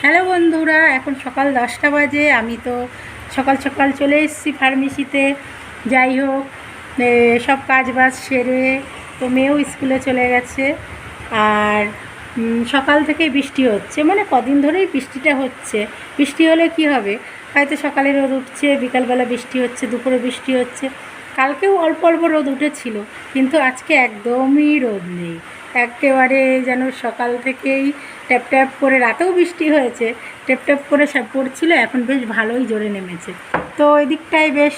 Hello বন্ধুরা, এখন সকাল দশটা বাজে, আমি তো সকাল সকাল চলে এসেছি ফার্মেসিতে যাই হোক সব কাজ বাজ সেরে তো মেয়েও স্কুলে চলে গেছে। আর সকাল থেকেই বৃষ্টি হচ্ছে মানে কদিন ধরেই বৃষ্টিটা হচ্ছে। বৃষ্টি হলে কি হবে? হয়তো সকালে রোদ উঠছে, বিকালবেলা বৃষ্টি হচ্ছে, দুপুরে বৃষ্টি হচ্ছে। কালকেও অল্প অল্প রোদ উঠেছিল, কিন্তু আজকে একদমই রোদ নেই। একেবারে যেন সকাল থেকেই ট্যাপ ট্যাপ করে রাতেও বৃষ্টি হয়েছে, ট্যাপ ট্যাপ করে সব পড়ছিল, এখন বেশ ভালোই জোরে নেমেছে। তো ওই দিকটায় বেশ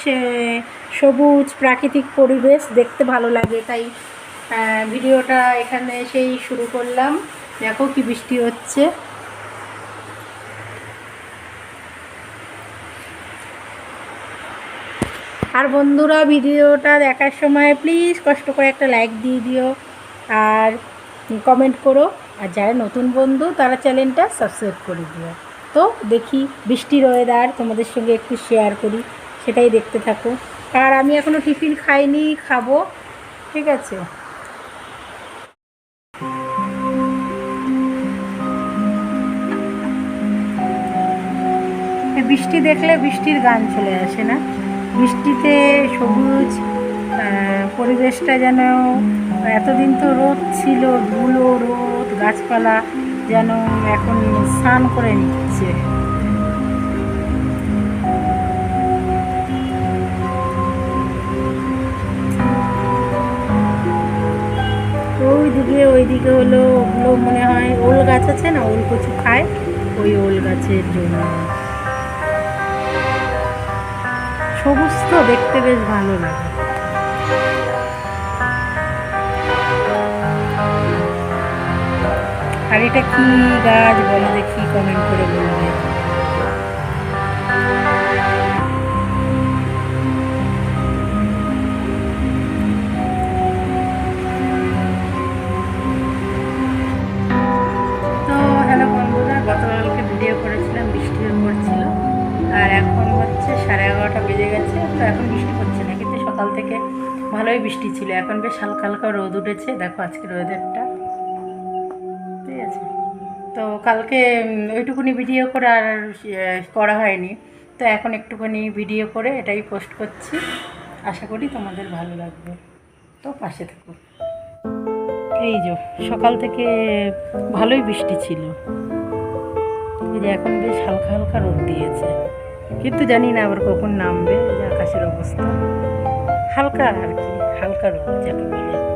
সবুজ প্রাকৃতিক পরিবেশ দেখতে ভালো লাগে, তাই ভিডিওটা এখানে সেই শুরু করলাম। দেখো কি বৃষ্টি হচ্ছে। আর বন্ধুরা, ভিডিওটা দেখার সময় প্লিজ কষ্ট করে একটা লাইক দিয়ে দিও, আর কমেন্ট করো। আর যারা নতুন বন্ধু, তারা চ্যানেলটা সাবস্ক্রাইব করে দিও। তো দেখি বৃষ্টির ওয়েদার তোমাদের সঙ্গে একটু শেয়ার করি, সেটাই দেখতে থাকো। আর আমি এখনও টিফিন খাইনি, খাব, ঠিক আছে? বৃষ্টি দেখলে বৃষ্টির গান চলে আসে না? বৃষ্টিতে সবুজ পরিবেশটা যেন, এতদিন তো রোদ ছিল, ধুলো, রোদ, গাছপালা যেন এখন স্নান করে নিচ্ছে। ওই দিকে ওই দিকে হলো, ওগুলো মনে হয় ওল গাছ আছে না, ওল কচু খায়, ওই ওল গাছের জন্য। সবুজ তো দেখতে বেশ ভালো লাগে। আর এটা কি গাছ? বলো দেখি কমেন্ট করে বলবে ভিডিও করেছিলাম, বৃষ্টি আর এখন হচ্ছে সাড়ে এগারোটা বেজে গেছে, তো এখন বৃষ্টি পড়ছে না। কিন্তু সকাল থেকে ভালোই বৃষ্টি ছিল। এখন বেশ হালকা হালকা রোদ উঠেছে। দেখো আজকে রোদেরটা তো কালকে ওইটুকুনি ভিডিও করে আর করা হয়নি। তো এখন একটুখানি ভিডিও করে এটাই পোস্ট করছি। আশা করি তোমাদের ভালো লাগবে। তো পাশে থাকো। এই যে, সকাল থেকে ভালোই বৃষ্টি ছিল। এই যে এখন বেশ হালকা হালকা রোদ দিয়েছে। কিন্তু জানি না আবার কখন নামবে যে আকাশের অবস্থা। হালকা আর কি, হালকা রোদ যাকে বলে।